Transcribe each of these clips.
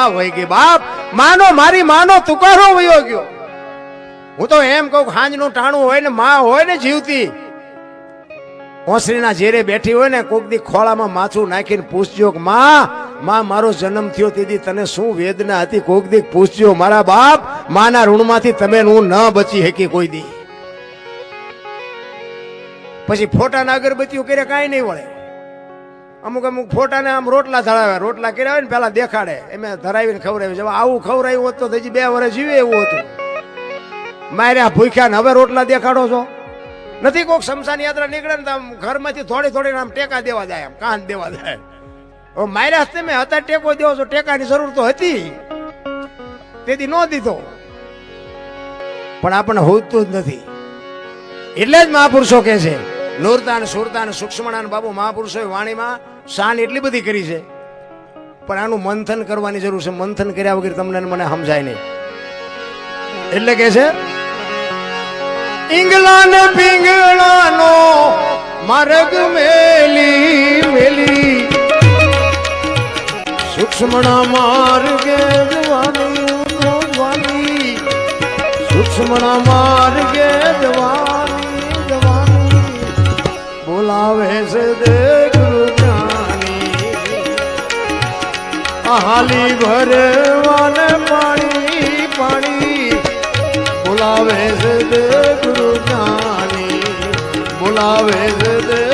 માં વહી ગઈ બાપ, માનો, મારી માનો તુકારો વયો ગયો. હું તો એમ કહું હાંજનું ટાણું હોય ને, માં હોય ને જીવતી. ઓસરીના ઝેરે બેઠી હોય ને કોક દી ખોળામાં માથું નાખીને પૂછજો કે, માં માં, મારો જન્મ થયો તેથી તને શું વેદના હતી? કોક દી પૂછજો, મારા બાપ, માના ઋણમાંથી તમે હું ન બચી શકી કોઈ દી. પછી ફોટાના અગરબત્તીઓ કર્યા કાંઈ નહીં વળે. અમુક અમુક ફોટાને આમ રોટલા ધરાવે, રોટલા કર્યા હોય ને પેલા દેખાડે. એમ ધરાવીને ખવડાવી. છે આવું ખવડાવ્યું હોત તો હજી બે વર્ષ જીવે એવું હતું. માર્યા ભૂખ્યા ને હવે રોટલા દેખાડો છો? નથી કોક શમશાન યાત્રા નીકળે ને આમ ઘરમાંથી થોડી થોડી આમ ટેકા દેવા જાય, આમ કાન દેવા જાય. હવે માર્યા તમે હતા ટેકો દેવો છો, ટેકાની જરૂર તો હતી. તેથી ન દીધો. પણ આપણને હોતું જ નથી. એટલે જ મહાપુરુષો કહે છે, નૂરતાન, સુરતાન, સૂક્ષ્મણાન બાબુ મહાપુરુષોએ વાણીમાં શાન એટલી બધી કરી છે. પણ આનું મંથન કરવાની જરૂર છે. મંથન કર્યા વગર તમને મને સમજાય નહીં. એટલે કે છે ઈંગલા ને પિંગળાનો માર્ગ મેલી મેલી. સૂક્ષ્મણા માર્ગે જવાની જવાની સૂક્ષ્મણા માર્ગે જવાની જવાની. બોલાવે છે દે હાલી ભરવાને પાણી પાણી. બોલાવે છે ગુરુ જ્ઞાની બોલાવે છે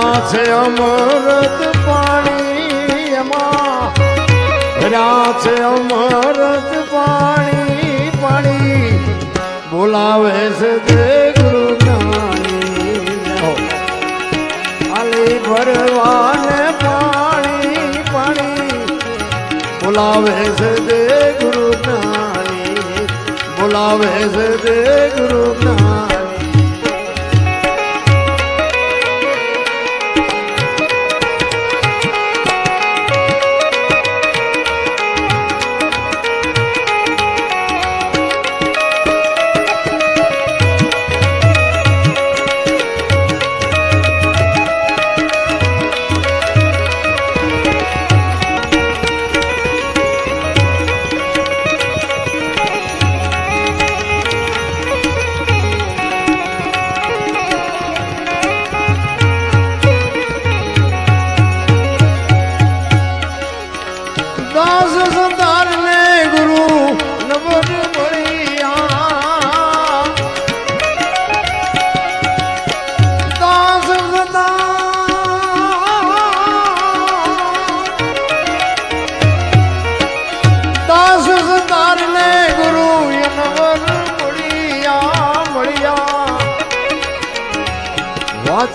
ભર્યા છે અમૃત પાણી એમાં. ભર્યા છે અમૃત પાણી પાણી. બોલાવે છે તે ગુરુ ખાલી ભરવાને પાણી પાણી. બોલાવે છે તે ગુરુ બોલાવે છે તે ગુરુ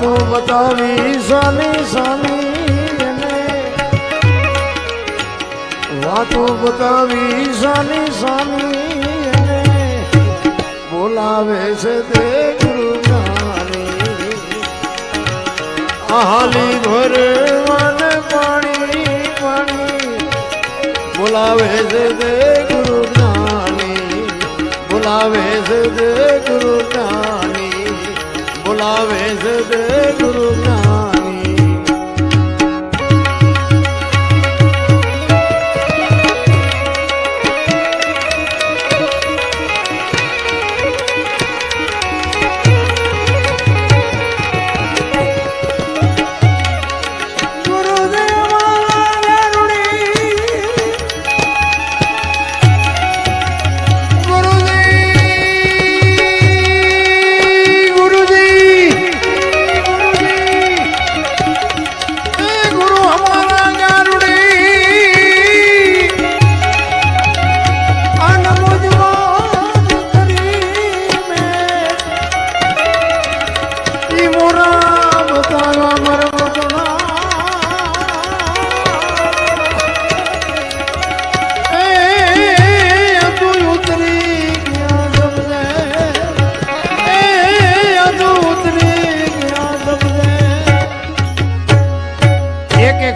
વાતો બતાવી સાની સાની એને. વાતો બતાવી સાની સાની એને. બોલાવે છે તે ગુરુ જ્ઞાની હાલી ભરવાન પાણી પાણી. બોલાવે છે તે ગુરુ જ્ઞાની બોલાવે છે તે ગુરુ જ્ઞાની બોલાવે ગુરુ જ્ઞાની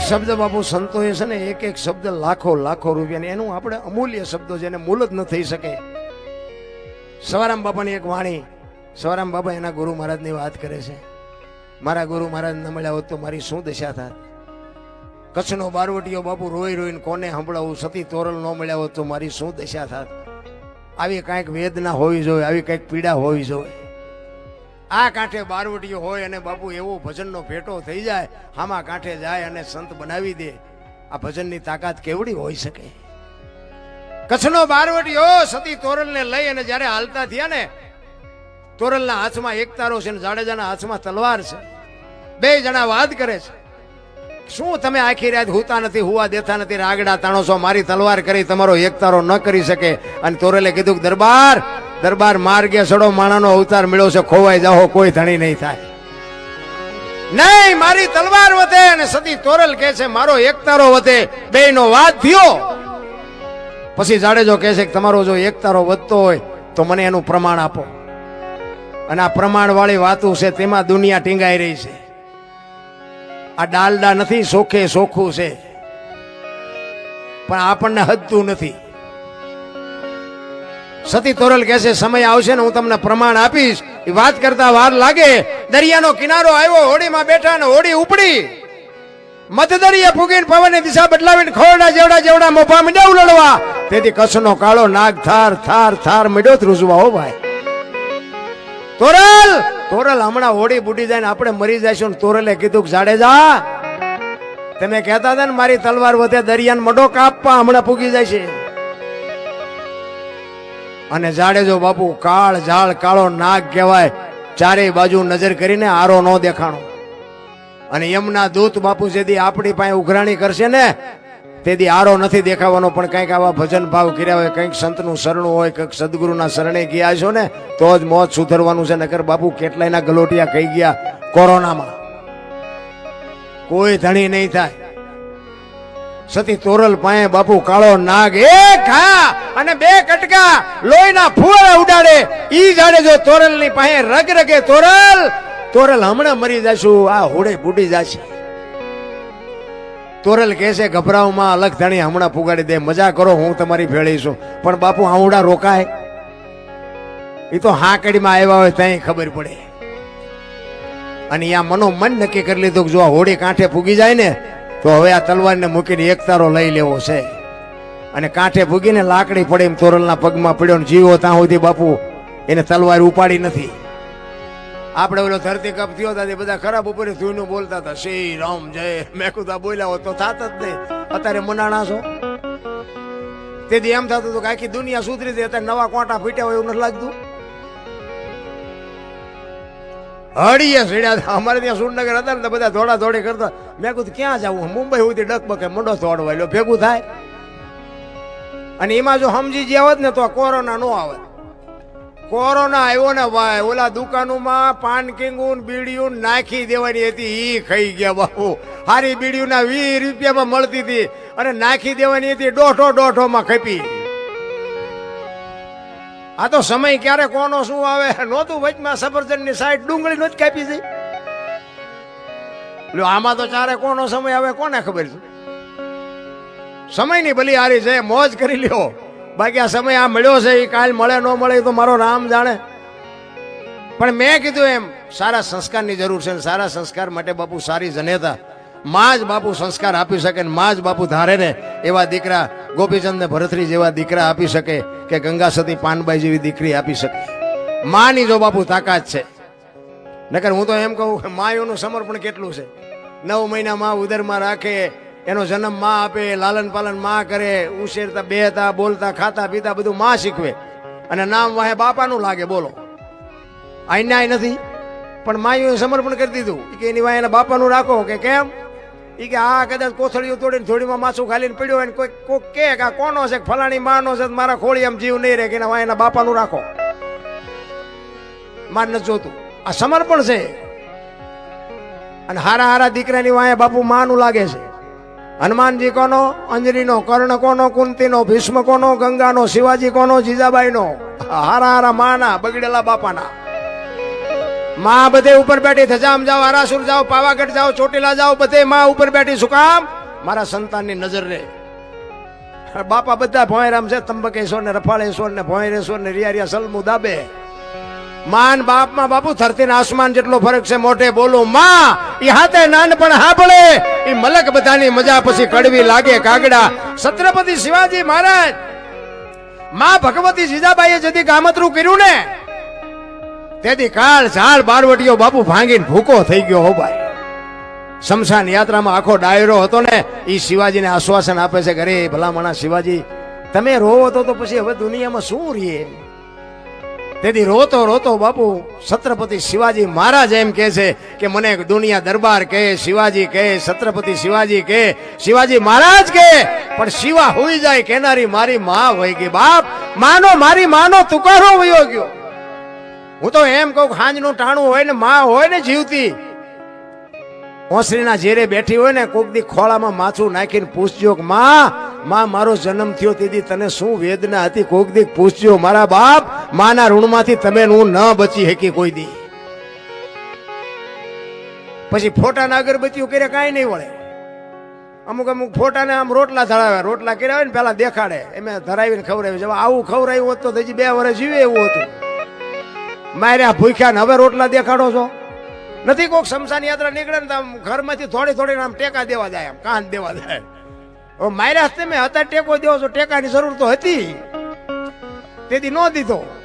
શબ્દ બાપુ સંતોએ છે ને, એક એક શબ્દ લાખો લાખો રૂપિયાની. એનું આપણે અમૂલ્ય શબ્દો જેને મૂલ જ ન થઈ શકે. સવારામ બાપાની એક વાણી, સવારામ બાપા એના ગુરુ મહારાજની વાત કરે છે. મારા ગુરુ મહારાજ ન મળ્યા હોત તો મારી શું દશા થાત? કચ્છનો બારવટીયો બાપુ રોઈ રોઈને કોને સંભળાવું? સતી તોરલ ન મળ્યા હોત તો મારી શું દશા થાત? આવી કાંઈક વેદના હોવી જોઈએ, આવી કાંઈક પીડા હોવી જોઈએ. આ કાંઠે બારવટીયો હોય અને બાપુ એવો ભજનનો ભેટો થઈ જાય આમાં કાંઠે જાય અને સંત બનાવી દે. આ ભજનની તાકાત કેવડી હોઈ શકે? કચ્છનો બારવટીઓ સતી તોરલને લઈ અને જ્યારે હાલતા થયા ને, તોરલના હાથમાં એક તારો છે ને જાડેજાના હાથમાં તલવાર છે. બે જણા વાત કરે છે. શું તમે આખી રાત હુતા નથી, હુવા દેતા નથી, રાગડા તાણો છો, મારી તલવાર કરી, તમારો એક તારો ન કરી શકે? અને તોરલે કીધું દરબાર દરબાર માર્ગે સડો માણાનો અવતાર મળ્યો છે, ખોવાઈ જાઓ, કોઈ ધણી નહીં થાય. નહીં, મારી તલવાર વધે અને સતી તોરલ કહે છે, મારો એકતારો વધે બે નો વાદ થયો. પછી જાડેજો કહે છે કે તમારો જો એકતારો વધતો હોય, તો મને એનું પ્રમાણ આપો. અને આ પ્રમાણ વાળી વાતું છે, તેમાં દુનિયા ટીંગાઈ રહી છે. આ ડાલડા નથી સોખે સોખું છે. પણ આપણને હદતું નથી. સતી તોરલ કહે છે સમય આવશે ને હું તમને પ્રમાણ આપીશ. એ વાત કરતા વાર લાગે, દરિયાનો કિનારો આવ્યો, હોડીમાં બેઠા ને હોડી ઉપડી. મધદરિયે ફૂગીને પવનની દિશા બદલાવીને ખોરડા જેવડા જેવડા મોભા મીડા ઉલડવા તેથી કચ્છનો કાળો નાગ થાર થાર થાર મીડો ત્રુજવા હો ભાઈ. તોરલ તોરલ હમણાં હોડી બુડી જાય ને આપણે મરી જઈશું તોરલે કીધું કે જાડેજા તમે કહેતા હતા ને મારી તલવાર વધે દરિયાને મડો કાપવા હમણાં ફૂગી જાય છે અને જાડેજો બાપુ કાળ ઝાડ કાળો નાગ કહેવાય, ચારેય બાજુ નજર કરીને આરો ન દેખાણો. અને યમના દૂત બાપુ જેથી આપણી પાસે ઉઘરાણી કરશે ને, તેથી આરો નથી દેખાવાનો, પણ કંઈક આવા ભજન ભાવ કર્યા હોય, કંઈક સંતનું શરણું હોય, કંઈક સદગુરુના શરણે ગયા છો ને, તો જ મોત સુધરવાનું છે. નકર બાપુ કેટલાયના ગલોટિયા કહી ગયા કોરોનામાં. કોઈ ધણી નહીં થાય. સતી તોરલ પાએ બાપુ કાળો નાગ. એક હા અને બે કટકા લોહીના ફુવારા ઉડાડે. ઈ જાડે જો તોરલની પાસે રગ રગે તોરલ તોરલ હમણાં મરી જશું, આ હોડે બુડી જશે. તોરલ કહે છે, ગભરાવમાં અલગ ધણી હમણાં પુગાડી દે, મજા કરો, હું તમારી ભેળી છું. પણ બાપુ આવડા રોકાય. એ તો હાંકડીમાં આવ્યા હોય ત્યાં ખબર પડે. અને આ મનો મન નક્કી કરી લીધું કે જો હોડી કાંઠે પૂગી જાય ને તો હવે આ તલવારને મૂકીને એક તારો લઈ લેવો છે. અને કાંઠે ભૂગીને લાકડી પડે એમ તોરલના પગમાં પડ્યો ને જીવો ત્યાં સુધી બાપુ, એને તલવાર ઉપાડી નથી. આપણે ઓલો ધરતી કપ થયો હતા બધા ખરાબ ઉપર ધૂનું બોલતા હતા. શ્રી રામ જય. મેં કુદા બોલ્યા હોત તો થાત જ નહીં. અત્યારે મનાણા છો? તેથી એમ થતું હતું કે આખી દુનિયા સુધરી હતી અત્યારે નવા કોટા ફીટ્યા હોય એવું નથી લાગતું. હળીએ સીડ્યા અમારે ત્યાં સુરનગર હતા ને બધા દોડા દોડી કરતા. મેં કીધું, ક્યાં જવું? મુંબઈ સુધી ડકબકે મોઢો દોડવા એટલે ભેગું થાય. અને એમાં જો સમજી ગયા હોત ને તો કોરોના નો આવે. કોરોના આવ્યો ને ભાઈ, ઓલા દુકાનોમાં પાન કિંગુન બીડીયું નાખી દેવાની હતી. ઈ ખાઈ ગયા બાપુ. હારી બીડીયું ના વીસ રૂપિયામાં મળતી હતી અને નાખી દેવાની હતી, દોઢો દોઢોમાં ખપી. આ તો સમય ક્યારે કોનો શું આવે? નહોતું વચમાં સફરજનની સાઈડ ડુંગળી નો જ કાપી લ્યો, આમાં તો ચારે કોનો સમય આવે કોને ખબર છે? સમયની ભલી હારી છે, મોજ કરી લ્યો. બાકી આ સમય આ મળ્યો છે એ કાલ મળે, ન મળે તો મારો રામ જાણે. પણ મેં કીધું એમ, સારા સંસ્કારની જરૂર છે સારા સંસ્કાર માટે બાપુ સારી જનેતા. માં જ બાપુ સંસ્કાર આપી શકે ને માં જ બાપુ ધારે ને એવા દીકરા ગોપીચંદ ને ભરતરી જેવા દીકરા આપી શકે કે ગંગા સતી પાનબાઈ જેવી દીકરી આપી શકે. માની જો બાપુ તાકાત છે. નકર હું તો એમ કહું કે માયોનું સમર્પણ કેટલું છે? નવ મહિના માં ઉદરમાં રાખે, એનો જન્મમાં આપે, લાલન પાલનમાં કરે, ઉછેરતા, બેહતા, બોલતા, ખાતા, પીતા, બધું માં શીખવે. અને નામ વાહે બાપાનું લાગે, બોલો. આ ન્યાય નથી. પણ માયું સમર્પણ કરી દીધું. કે એની વાહે એના બાપાનું રાખો કે કેમ? ઈ કે આ કદાચ કોથળીઓ તોડીને થોડીમાં માછું ખાલીને પડ્યો હોય ને કોઈ કોક કે આ કોનો છે ફલાણી માનો છે મારા ખોળી એમ જીવ નહીં રહે કે એના બાપાનું રાખો. માન નથી જોતું. આ સમર્પણ છે. અને હારા હારા દીકરાની વાહે બાપુ માનું લાગે છે. હનુમાનજી કોનો અંજલીનો કર્ણ કોનો, કુંતીનો, ભીષ્મ કોનો, ગંગાનો, શિવાજી કોનો, જીજાબાઈનો, હારા હારા માના, બગડેલા બાપાના. માં બધે ઉપર બેઠી થજામ જાઓ, આરાસુર જાઓ, પાવાગઢ જાઓ, ચોટીલા જાઓ, બધે માં ઉપર બેઠી શું કામ? મારા સંતાનની નજર રહે બાપા બધા ભોંયરામ છે, તંબકેશ્વર ને રફાળેશ્વર ને ભોંયરેશ્વર ને રિયારિયા રિયા સલમુ દાબે. માન બાપમાં બાપુ ધરતી આસમાન જેટલો ફરક છે, મોઢે બોલો, માં, ઈ હાથે નાનપણ હાંભળે. એ મલક બધાની મજા પછી કડવી લાગે, કાગડા. છત્રપતિ શિવાજી મહારાજ, માં ભગવતી જીજાબાઈએ જદી કામતરું કર્યું ને તેથી કાળ, ઝાડ, બારવટીઓ બાપુ ભાંગીને ભૂકો થઈ ગયો હો ભાઈ. શમશાન યાત્રામાં આખો ડાયરો હતો ને એ શિવાજીને આશ્વાસન આપે છે ઘરે ભલામણા શિવાજી, તમે રોવો તો તો પછી હવે દુનિયામાં શું રહીએ? તેથી રોતો રોતો બાપુ, છત્રપતિ શિવાજી મહારાજ એમ કહે છે કે મને દુનિયા દરબાર કહે, શિવાજી કહે, છત્રપતિ શિવાજી કહે, શિવાજી મહારાજ કહે, પણ શિવા હોઈ જાય, કેનારી મારી માં હોય ગઈ. બાપ, માનો, મારી માનો તુકારો વયો ગયો. હું તો એમ કહું ખાંજનું ટાણું હોય ને, માં હોય ને જીવતી. ઓસરીના ઝેરે બેઠી હોય ને કોક દી ખોળામાં માથું નાખીને પૂછજો કે, માં માં, મારો જન્મ થયો તેથી તને શું વેદના હતી? કોક દી પૂછજો, મારા બાપ, માના ઋણમાંથી તમે હું ન બચી શકી કોઈ દી. પછી ફોટાના અગરબત્તીઓ કર્યા કાંઈ નહીં વળે. અમુક અમુક ફોટાને આમ રોટલા ધરાવે, રોટલા કર્યા હોય ને, પેલા દેખાડે. એમ ધરાવીને ખવડાવ્યું જવા આવું ખવડાવ્યું હોત તો હજી બે વર્ષ જીવે એવું હતું. માર્યા ભૂખ્યા ને હવે રોટલા દેખાડો છો? નથી કોઈક શમશાન યાત્રા નીકળે ને આમ ઘરમાંથી થોડી થોડી આમ ટેકા દેવા જાય, આમ કાન દેવા જાય. માર્યા તમે હતા ટેકો દેવો છો, ટેકાની જરૂર તો હતી. તેથી ન દીધો.